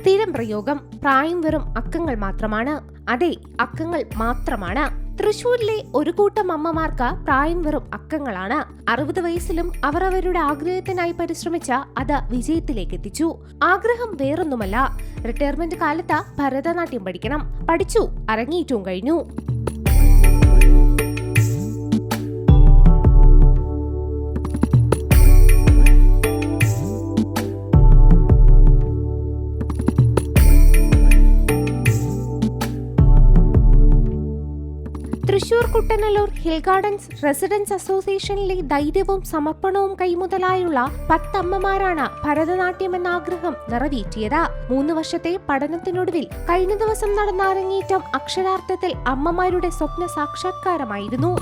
സ്ഥിരം പ്രയോഗം പ്രായം വെറും അക്കങ്ങൾ മാത്രമാണ്. അതെ അക്കങ്ങൾ മാത്രമാണ്. തൃശൂരിലെ ഒരു കൂട്ടം അമ്മമാർക്ക് പ്രായം വെറും അക്കങ്ങളാണ്. അറുപത് വയസ്സിലും അവർ അവരുടെ ആഗ്രഹത്തിനായി പരിശ്രമിച്ച അത് വിജയത്തിലേക്ക് എത്തിച്ചു ആഗ്രഹം വേറൊന്നുമല്ല. റിട്ടയർമെന്റ് കാലത്ത് ഭരതനാട്യം പഠിക്കണം. പഠിച്ചു അരങ്ങേറ്റവും കഴിഞ്ഞു. Thrissur Kuttanellur hill gardens residence അസോസിയേഷനിലെ ധൈര്യവും സമർപ്പണവും കൈമുതലായുള്ള പത്തമ്മമാരാണ് ഭരതനാട്യം എന്ന ആഗ്രഹം നിറവേറ്റിയത്. മൂന്ന് വർഷത്തെ പഠനത്തിനൊടുവിൽ കഴിഞ്ഞ ദിവസം നടന്ന അരങ്ങേറ്റം അക്ഷരാർത്ഥത്തിൽ അമ്മമാരുടെ സ്വപ്ന സാക്ഷാത്കാരമായിരുന്നു.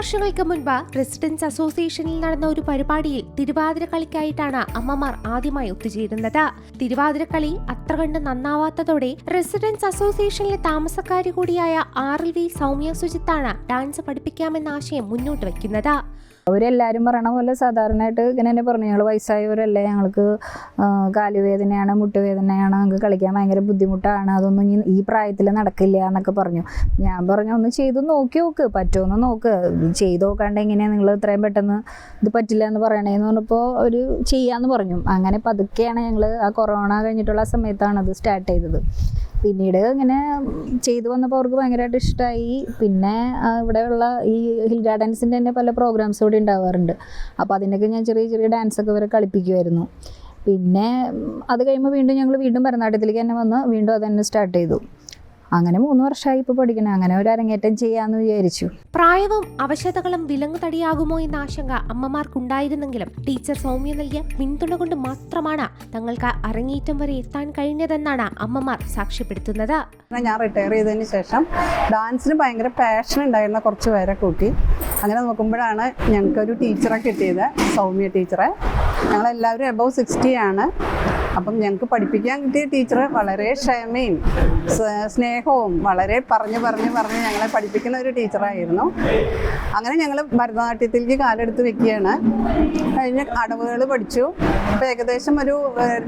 വർഷങ്ങൾക്ക് മുൻപ് റെസിഡൻസ് അസോസിയേഷനിൽ നടന്ന ഒരു പരിപാടിയിൽ തിരുവാതിര കളിക്കായിട്ടാണ് അമ്മമാർ ആദ്യമായി ഒത്തുചേരുന്നത്. തിരുവാതിര കളി അത്ര കണ്ട് നന്നാവാത്തതോടെ റെസിഡൻസ് അസോസിയേഷനിലെ താമസക്കാരി കൂടിയായ ആർ എൽ വി സൗമ്യ സുജിത്താണ് ഡാൻസ് പഠിപ്പിക്കാമെന്ന ആശയം മുന്നോട്ട് വയ്ക്കുന്നത്. അവരെല്ലാവരും പറയണ പോലെ സാധാരണയായിട്ട് ഇങ്ങനെ തന്നെ പറഞ്ഞു. ഞങ്ങൾ വയസ്സായവരല്ലേ ഞങ്ങൾക്ക് കാലുവേദനയാണ് മുട്ടുവേദനയാണ് ഞങ്ങൾക്ക് കളിക്കാൻ ഭയങ്കര ബുദ്ധിമുട്ടാണ് അതൊന്നും ഇനി ഈ പ്രായത്തിൽ നടക്കില്ല എന്നൊക്കെ പറഞ്ഞു. ഞാൻ പറഞ്ഞു ഒന്ന് ചെയ്ത് നോക്കി നോക്ക് പറ്റുമെന്ന് നോക്ക്. ചെയ്ത് നോക്കാണ്ട് എങ്ങനെയാണ് നിങ്ങൾ ഇത്രയും പെട്ടെന്ന് ഇത് പറ്റില്ല എന്ന് പറയണേന്ന് പറഞ്ഞപ്പോൾ അവർ ചെയ്യാന്ന് പറഞ്ഞു. അങ്ങനെ പതുക്കെയാണ് ഞങ്ങൾ ആ കൊറോണ കഴിഞ്ഞിട്ടുള്ള സമയത്താണ് അത് സ്റ്റാർട്ട് ചെയ്തത്. പിന്നീട് ഇങ്ങനെ ചെയ്തു വന്നപ്പോൾ അവർക്ക് ഭയങ്കരമായിട്ട് ഇഷ്ടമായി പിന്നെ ഇവിടെയുള്ള ഈ ഹിൽ ഗാർഡൻസിന്റെ തന്നെ പല പ്രോഗ്രാംസ് ഇവിടെ ഉണ്ടാവാറുണ്ട്. അപ്പോൾ അതിനൊക്കെ ഞാൻ ചെറിയ ചെറിയ ഡാൻസ് ഒക്കെ വരെ കളിപ്പിക്കുമായിരുന്നു പിന്നെ അത് കഴിയുമ്പോൾ വീണ്ടും ഞങ്ങൾ വീണ്ടും ഭരതനാട്യത്തിലേക്ക് തന്നെ വന്ന് വീണ്ടും അത് തന്നെ സ്റ്റാർട്ട് ചെയ്തു. അങ്ങനെ മൂന്ന് വർഷമായി ഇപ്പോൾ പഠിക്കണേ. അങ്ങനെ ഒരു അരങ്ങേറ്റം ചെയ്യാന്ന് വിചാരിച്ചു. പ്രായവും അവശതകളും വിലങ്ങുതടിയാകുമോ എന്ന ആശങ്ക അമ്മമാർക്കുണ്ടായിരുന്നെങ്കിലും ടീച്ചർ സൗമ്യ നൽകിയ പിന്തുണ കൊണ്ട് മാത്രമാണ് തങ്ങൾക്ക് അരങ്ങേറ്റം വരെ എത്താൻ കഴിഞ്ഞതെന്നാണ് അമ്മമാർ സാക്ഷ്യപ്പെടുത്തുന്നത്. ഞാൻ റിട്ടയർ ചെയ്തതിന് ശേഷം ഡാൻസിന് ഭയങ്കര പാഷൻ ഉണ്ടായിരുന്ന കുറച്ച് പേരെ കൂട്ടി. അങ്ങനെ നോക്കുമ്പോഴാണ് ഞങ്ങൾക്ക് ഒരു ടീച്ചറെ കിട്ടിയത് സൗമ്യ ടീച്ചറെ ഞങ്ങളെല്ലാവരും എബവ് സിക്സ്റ്റി ആണ്. അപ്പം ഞങ്ങൾക്ക് പഠിപ്പിക്കാൻ കിട്ടിയ ടീച്ചർ വളരെ ക്ഷമയും സ്നേഹവും വളരെ പറഞ്ഞ് പറഞ്ഞ് പറഞ്ഞ് ഞങ്ങളെ പഠിപ്പിക്കുന്ന ഒരു ടീച്ചറായിരുന്നു. അങ്ങനെ ഞങ്ങൾ ഭരതനാട്യത്തിലേക്ക് കാലെടുത്ത് വെക്കുകയാണ്. കഴിഞ്ഞ അടവുകൾ പഠിച്ചു. അപ്പോൾ ഏകദേശം ഒരു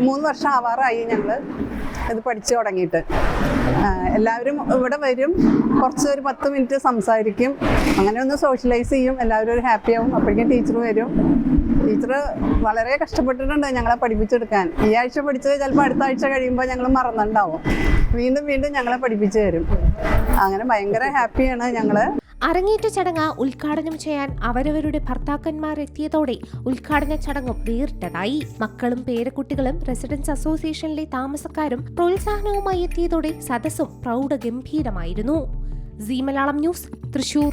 മൂന്ന് വർഷം ആവാറായി ഞങ്ങൾ ഇത് പഠിച്ചു തുടങ്ങിയിട്ട്. എല്ലാവരും ഇവിടെ വരും. കുറച്ച് ഒരു പത്ത് മിനിറ്റ് സംസാരിക്കും. അങ്ങനെ ഒന്ന് സോഷ്യലൈസ് ചെയ്യും. എല്ലാവരും ഒരു ഹാപ്പി ആവും. അപ്പോഴേക്കും ടീച്ചർ വരും. ടീച്ചർ വളരെ കഷ്ടപ്പെട്ടിട്ടുണ്ട് ഞങ്ങളെ പഠിപ്പിച്ചെടുക്കാൻ. ഈ ആഴ്ച പഠിച്ചത് ചിലപ്പോൾ അടുത്ത ആഴ്ച കഴിയുമ്പോൾ ഞങ്ങൾ മറന്നുണ്ടാവും. വീണ്ടും വീണ്ടും ഞങ്ങളെ പഠിപ്പിച്ചു തരും. അങ്ങനെ ഭയങ്കര ഹാപ്പിയാണ് ഞങ്ങൾ അരങ്ങേറ്റ ചടങ്ങ് ഉദ്ഘാടനം ചെയ്യാൻ അവരവരുടെ ഭർത്താക്കന്മാർ എത്തിയതോടെ ഉദ്ഘാടന ചടങ്ങും വേറിട്ടതായി. മക്കളും പേരക്കുട്ടികളും റെസിഡൻസ് അസോസിയേഷനിലെ താമസക്കാരും പ്രോത്സാഹനവുമായി എത്തിയതോടെ സദസ്സും പ്രൗഢഗംഭീരമായിരുന്നു. Zee Malayalam news Thrissur.